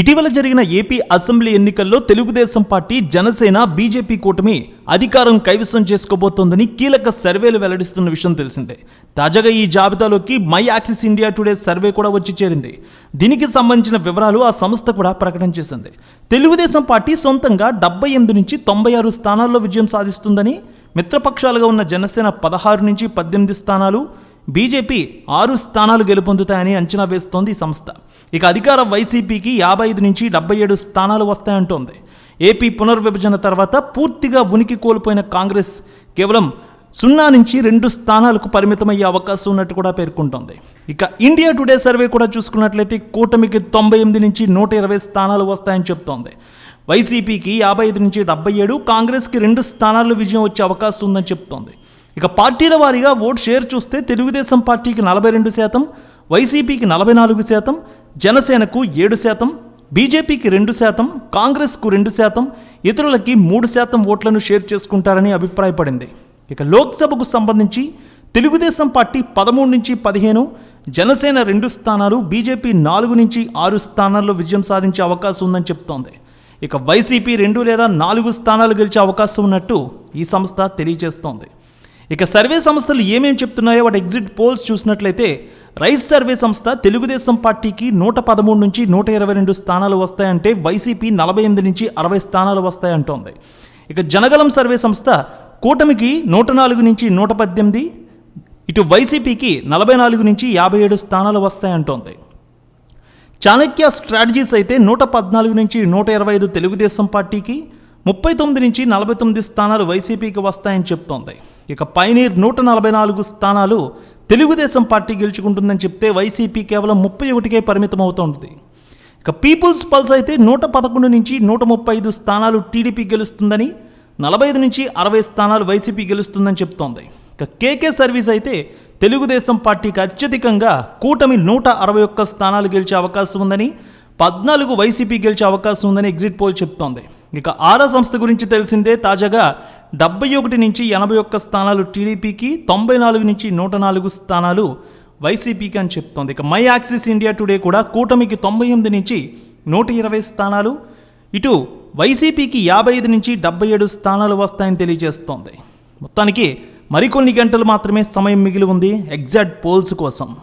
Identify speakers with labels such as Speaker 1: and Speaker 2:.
Speaker 1: ఇటీవల జరిగిన AP assembly ఎన్నికల్లో తెలుగుదేశం పార్టీ జనసేన బీజేపీ కూటమి అధికారం కైవసం చేసుకోబోతోందని కీలక సర్వేలు వెల్లడిస్తున్న విషయం తెలిసిందే. తాజాగా ఈ జాబితాలోకి My Axis India Today survey కూడా వచ్చి చేరింది. దీనికి సంబంధించిన వివరాలు ఆ సంస్థ కూడా ప్రకటన చేసింది. తెలుగుదేశం పార్టీ సొంతంగా డెబ్బై ఎనిమిది నుంచి తొంభై ఆరు స్థానాల్లో విజయం సాధిస్తుందని మిత్రపక్షాలుగా ఉన్న జనసేన పదహారు నుంచి పద్దెనిమిది స్థానాలు బీజేపీ ఆరు స్థానాలు గెలుపొందుతాయని అంచనా వేస్తోంది సంస్థ. ఇక అధికార వైసీపీకి యాభై ఐదు నుంచి డెబ్బై ఏడు స్థానాలు వస్తాయంటోంది. ఏపీ పునర్విభజన తర్వాత పూర్తిగా ఉనికి కోల్పోయిన కాంగ్రెస్ కేవలం సున్నా నుంచి రెండు స్థానాలకు పరిమితమయ్యే అవకాశం ఉన్నట్టు కూడా పేర్కొంటోంది. ఇక ఇండియా టుడే సర్వే కూడా చూసుకున్నట్లయితే కూటమికి తొంభై ఎనిమిది నుంచి నూట ఇరవై స్థానాలు వస్తాయని చెప్తోంది. వైసీపీకి యాభై ఐదు నుంచి డెబ్బై ఏడు కాంగ్రెస్కి రెండు స్థానాల్లో విజయం వచ్చే అవకాశం ఉందని చెప్తోంది. ఇక పార్టీల వారీగా ఓట్ షేర్ చూస్తే తెలుగుదేశం పార్టీకి నలభై రెండు శాతం వైసీపీకి నలభై నాలుగు శాతం జనసేనకు ఏడు శాతం బీజేపీకి రెండు శాతం కాంగ్రెస్కు రెండు శాతం ఇతరులకి మూడు శాతం ఓట్లను షేర్ చేసుకుంటారని అభిప్రాయపడింది. ఇక లోక్సభకు సంబంధించి తెలుగుదేశం పార్టీ పదమూడు నుంచి పదిహేను జనసేన రెండు స్థానాలు బీజేపీ నాలుగు నుంచి ఆరు స్థానాల్లో విజయం సాధించే అవకాశం ఉందని చెప్తోంది. ఇక వైసీపీ రెండు లేదా నాలుగు స్థానాలు గెలిచే అవకాశం ఉన్నట్టు ఈ సంస్థ తెలియజేస్తోంది. ఇక సర్వే సంస్థలు ఏమేమి చెప్తున్నాయో వాటి ఎగ్జిట్ పోల్స్ చూసినట్లయితే రైస్ సర్వే సంస్థ తెలుగుదేశం పార్టీకి నూట పదమూడు నుంచి నూట ఇరవై రెండు స్థానాలు వస్తాయంటే వైసీపీ నలభై ఎనిమిది నుంచి అరవై స్థానాలు వస్తాయంటోంది. ఇక జనగలం సర్వే సంస్థ కూటమికి నూట నాలుగు నుంచి నూట పద్దెనిమిది ఇటు వైసీపీకి నలభై నాలుగు నుంచి యాభై ఏడు స్థానాలు వస్తాయంటోంది. చాణక్య స్ట్రాటజీస్ అయితే నూట పద్నాలుగు నుంచి నూట ఇరవై ఐదు తెలుగుదేశం పార్టీకి ముప్పై తొమ్మిది నుంచి నలభై తొమ్మిది స్థానాలు వైసీపీకి వస్తాయని చెప్తోంది. ఇక పైనీర్ నూట నలభై నాలుగు స్థానాలు తెలుగుదేశం పార్టీ గెలుచుకుంటుందని చెప్తే వైసీపీ కేవలం ముప్పై ఒకటికే పరిమితం అవుతుంది ఇక పీపుల్స్ పల్స్ అయితే నూట పదకొండు నుంచి నూట ముప్పై ఐదు స్థానాలు టీడీపీ గెలుస్తుందని నలభై ఐదు నుంచి అరవై స్థానాలు వైసీపీ గెలుస్తుందని చెప్తోంది. ఇక కేకే సర్వీస్ అయితే తెలుగుదేశం పార్టీకి అత్యధికంగా కూటమి నూట అరవై ఒక్క స్థానాలు గెలిచే అవకాశం ఉందని పద్నాలుగు వైసీపీ గెలిచే అవకాశం ఉందని ఎగ్జిట్ పోల్ చెప్తోంది. ఇక ఆరా సంస్థ గురించి తెలిసిందే తాజాగా డెబ్బై ఒకటి నుంచి ఎనభై ఒక్క స్థానాలు టీడీపీకి తొంభై నాలుగు నుంచి నూట నాలుగు స్థానాలు వైసీపీకి అని చెప్తోంది. ఇక మై యాక్సిస్ ఇండియా టుడే కూడా కూటమికి తొంభై ఎనిమిది నుంచి నూట ఇరవై స్థానాలు. ఇటు వైసీపీకి యాభై ఐదు నుంచి డెబ్బై ఏడు స్థానాలు వస్తాయని తెలియజేస్తోంది. మొత్తానికి మరికొన్ని గంటలు మాత్రమే సమయం మిగిలి ఉంది. ఎగ్జాక్ట్ పోల్స్ కోసం.